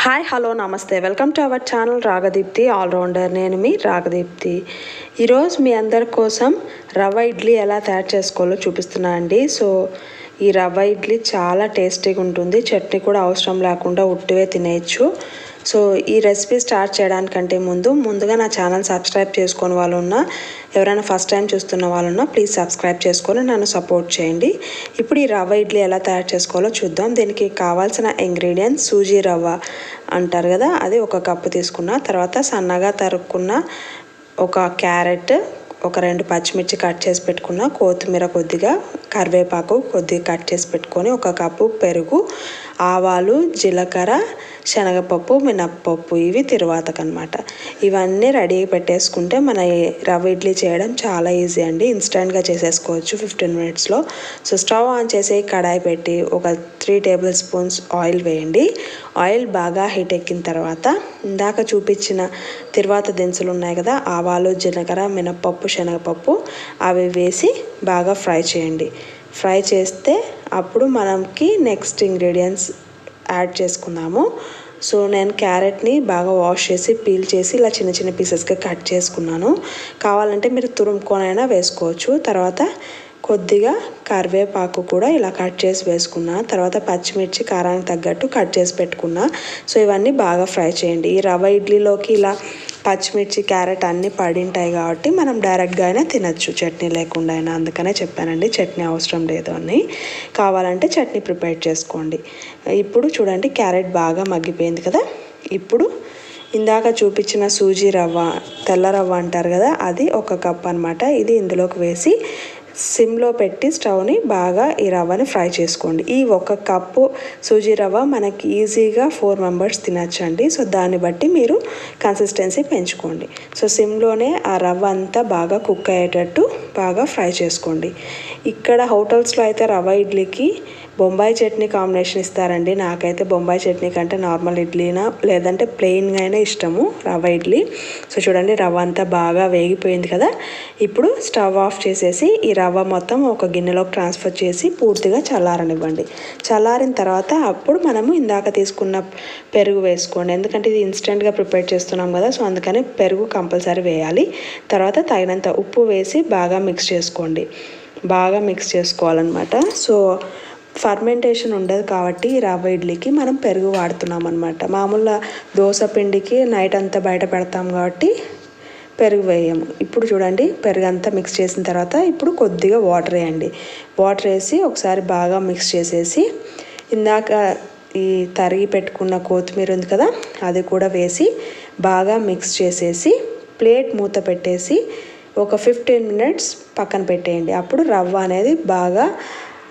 Hi hello namaste. Welcome to our channel Ragadeepthi allrounder నేను మీ రాగదీప్తి ఈరోజు మీ అందరి కోసం రవ్వ ఇడ్లీ ఎలా తయారు చేసుకోవాలో చూపిస్తున్నా అండి. సో ఈ రవ్వ ఇడ్లీ చాలా టేస్టీగా ఉంటుంది. చట్నీ కూడా అవసరం లేకుండా ఉట్టివే తినేయచ్చు. సో ఈ రెసిపీ స్టార్ట్ చేయడానికంటే ముందు ముందుగా నా ఛానల్ సబ్స్క్రైబ్ చేసుకుని వాళ్ళు ఉన్నా ఎవరైనా ఫస్ట్ టైం చూస్తున్న వాళ్ళు ఉన్నా ప్లీజ్ సబ్స్క్రైబ్ చేసుకొని నన్ను సపోర్ట్ చేయండి. ఇప్పుడు ఈ రవ్వ ఇడ్లీ ఎలా తయారు చేసుకోవాలో చూద్దాం. దీనికి కావాల్సిన ఇంగ్రీడియంట్స్ సూజీ రవ్వ అంటారు కదా అది ఒక కప్పు తీసుకున్న తర్వాత సన్నగా తరుక్కున్న ఒక క్యారెట్ ఒక రెండు పచ్చిమిర్చి కట్ చేసి పెట్టుకున్న కొత్తిమీర కొద్దిగా కరివేపాకు కొద్దిగా కట్ చేసి పెట్టుకొని ఒక కప్పు పెరుగు ఆవాలు జీలకర్ర శనగపప్పు మినప్పప్పు ఇవి తిరువాతకనమాట ఇవన్నీ రెడీ పెట్టేసుకుంటే మన రవ్వ ఇడ్లీ చేయడం చాలా ఈజీ అండి. ఇన్స్టెంట్గా చేసేసుకోవచ్చు ఫిఫ్టీన్ మినిట్స్లో. సో స్టవ్ ఆన్ చేసి కడాయి పెట్టి ఒక త్రీ టేబుల్ స్పూన్స్ ఆయిల్ వేయండి. ఆయిల్ బాగా హీట్ ఎక్కిన తర్వాత ఇందాక చూపించిన తిరువాత దినుసులు ఉన్నాయి కదా ఆవాలు జీలకర్ర మినప్పప్పు శనగపప్పు అవి వేసి బాగా ఫ్రై చేయండి. ఫ్రై చేస్తే అప్పుడు మనకి నెక్స్ట్ ఇంగ్రీడియంట్స్ యాడ్ చేసుకుందాము సో నేను క్యారెట్ని బాగా వాష్ చేసి పీల్ చేసి ఇలా చిన్న చిన్న పీసెస్గా కట్ చేసుకున్నాను. కావాలంటే మీరు తురుముకొనైనా వేసుకోవచ్చు. తర్వాత కొద్దిగా కరివేపాకు కూడా ఇలా కట్ చేసి వేసుకున్నా. తర్వాత పచ్చిమిర్చి కారానికి తగ్గట్టు కట్ చేసి పెట్టుకున్నా. సో ఇవన్నీ బాగా ఫ్రై చేయండి. ఈ రవ్వ ఇడ్లీలోకి ఇలా పచ్చిమిర్చి క్యారెట్ అన్నీ పడింటాయి కాబట్టి మనం డైరెక్ట్గా అయినా తినచ్చు. చట్నీ లేకుండా అయినా అందుకనే చెప్పానండి చట్నీ అవసరం లేదు అని. కావాలంటే చట్నీ ప్రిపేర్ చేసుకోండి. ఇప్పుడు చూడండి క్యారెట్ బాగా మగ్గిపోయింది కదా? ఇప్పుడు ఇందాక చూపించిన సూజీ రవ్వ తెల్ల రవ్వ అంటారు కదా అది ఒక కప్ అనమాట ఇది ఇందులోకి వేసి సిమ్లో పెట్టి స్టవ్ని బాగా ఈ రవ్వని ఫ్రై చేసుకోండి. ఈ ఒక కప్పు సూజీ రవ్వ మనకి ఈజీగా ఫోర్ మెంబర్స్ తినచ్చండి. సో దాన్ని బట్టి మీరు కన్సిస్టెన్సీ పెంచుకోండి. సో సిమ్లోనే ఆ రవ్వ అంతా బాగా కుక్ అయ్యేటట్టు బాగా ఫ్రై చేసుకోండి. ఇక్కడ హోటల్స్లో అయితే రవ్వ ఇడ్లీకి బొంబాయి చట్నీ కాంబినేషన్ ఇస్తారండి. నాకైతే బొంబాయి చట్నీ కంటే నార్మల్ ఇడ్లీనా లేదంటే ప్లెయిన్గా అయినా ఇష్టము రవ్వ ఇడ్లీ. సో చూడండి రవ్వ అంతా బాగా వేగిపోయింది కదా. ఇప్పుడు స్టవ్ ఆఫ్ చేసేసి ఈ రవ్వ మొత్తం ఒక గిన్నెలోకి ట్రాన్స్ఫర్ చేసి పూర్తిగా చల్లారనివ్వండి. చల్లారిన తర్వాత అప్పుడు మనము ఇందాక తీసుకున్న పెరుగు వేసుకోండి. ఎందుకంటే ఇది ఇన్స్టెంట్గా ప్రిపేర్ చేస్తున్నాం కదా సో అందుకని పెరుగు కంపల్సరీ వేయాలి. తర్వాత తగినంత ఉప్పు వేసి బాగా మిక్స్ చేసుకోండి. బాగా మిక్స్ చేసుకోవాలన్నమాట. సో ఫర్మెంటేషన్ ఉండదు కాబట్టి రవ్వ ఇడ్లీకి మనం పెరుగు వాడుతున్నాం అనమాట మామూలుగా దోశ పిండికి నైట్ అంతా బయట పెడతాం కాబట్టి పెరుగు వేయము. ఇప్పుడు చూడండి పెరుగు అంతా మిక్స్ చేసిన తర్వాత ఇప్పుడు కొద్దిగా వాటర్ వేయండి. వాటర్ వేసి ఒకసారి బాగా మిక్స్ చేసేసి ఇందాక ఈ తరిగి పెట్టుకున్న కొత్తిమీర ఉంది కదా అది కూడా వేసి బాగా మిక్స్ చేసేసి ప్లేట్ మూత పెట్టేసి ఒక ఫిఫ్టీన్ మినిట్స్ పక్కన పెట్టేయండి. అప్పుడు రవ్వ అనేది బాగా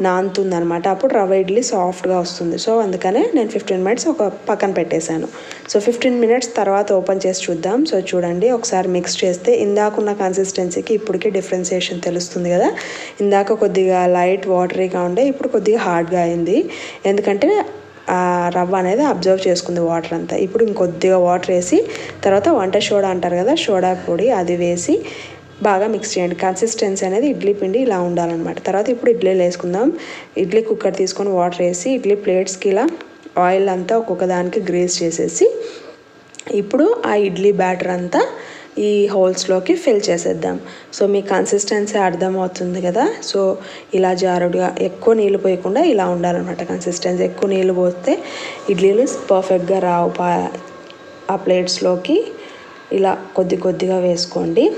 నానుతుంది అనమాట అప్పుడు రవ్వ ఇడ్లీ సాఫ్ట్గా వస్తుంది. సో అందుకనే నేను ఫిఫ్టీన్ మినిట్స్ ఒక పక్కన పెట్టేశాను. సో ఫిఫ్టీన్ మినిట్స్ తర్వాత ఓపెన్ చేసి చూద్దాం. సో చూడండి. ఒకసారి మిక్స్ చేస్తే ఇందాకున్న కన్సిస్టెన్సీకి ఇప్పటికి డిఫరెన్సియేషన్ తెలుస్తుంది కదా. ఇందాక కొద్దిగా లైట్ వాటరీగా ఉండే ఇప్పుడు కొద్దిగా హార్డ్గా అయింది. ఎందుకంటే రవ్వ అనేది అబ్జర్వ్ చేసుకుంది వాటర్ అంతా. ఇప్పుడు ఇంకొద్దిగా వాటర్ వేసి తర్వాత వంట సోడా అంటారు కదా సోడా పొడి అది వేసి బాగా మిక్స్ చేయండి. కన్సిస్టెన్సీ అనేది ఇడ్లీ పిండి ఇలా ఉండాలన్నమాట. తర్వాత ఇప్పుడు ఇడ్లీలు వేసుకుందాం. ఇడ్లీ కుక్కర్ తీసుకొని వాటర్ వేసి ఇడ్లీ ప్లేట్స్కి ఇలా ఆయిల్ అంతా ఒక్కొక్క దానికి గ్రేస్ చేసేసి ఇప్పుడు ఆ ఇడ్లీ బ్యాటర్ అంతా ఈ హోల్స్లోకి ఫిల్ చేసేద్దాం. సో మీ కన్సిస్టెన్సీ అర్థమవుతుంది కదా? సో ఇలా జారుడుగా ఎక్కువ నీళ్ళు పోయకుండా ఇలా ఉండాలన్నమాట కన్సిస్టెన్సీ ఎక్కువ నీళ్ళు పోస్తే ఇడ్లీలు పర్ఫెక్ట్గా రావు. ఆ ప్లేట్స్లోకి ఇలా కొద్ది కొద్దిగా వేసుకోండి.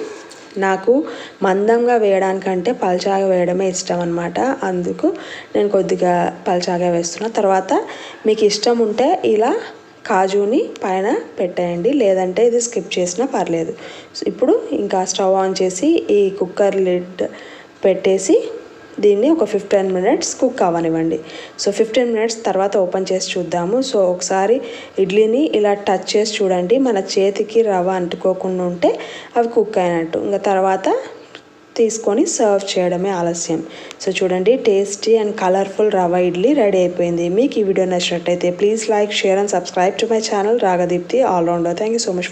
నాకు మందంగా వేయడానికంటే పల్చాగా వేయడమే ఇష్టం అనమాట అందుకు నేను కొద్దిగా పల్చాగా వేస్తున్నా. తర్వాత మీకు ఇష్టం ఉంటే ఇలా కాజుని పైన పెట్టేయండి. లేదంటే ఇది స్కిప్ చేసినా పర్లేదు. ఇప్పుడు ఇంకా స్టవ్ ఆన్ చేసి ఈ కుక్కర్ లిడ్ పెట్టేసి దీన్ని ఒక ఫిఫ్టీన్ మినిట్స్ కుక్ అవ్వనివ్వండి సో ఫిఫ్టీన్ మినిట్స్ తర్వాత ఓపెన్ చేసి చూద్దాము. సో ఒకసారి ఇడ్లీని ఇలా టచ్ చేసి చూడండి. మన చేతికి రవ్వ అంటుకోకుండా ఉంటే అవి కుక్ అయినట్టు. ఇంకా తర్వాత తీసుకొని సర్వ్ చేయడమే ఆలస్యం. సో చూడండి టేస్టీ అండ్ కలర్ఫుల్ రవ్వ ఇడ్లీ రెడీ అయిపోయింది. మీకు ఈ వీడియో నచ్చినట్టయితే please like share and subscribe to my channel Ragadeepthi allrounder thank you so much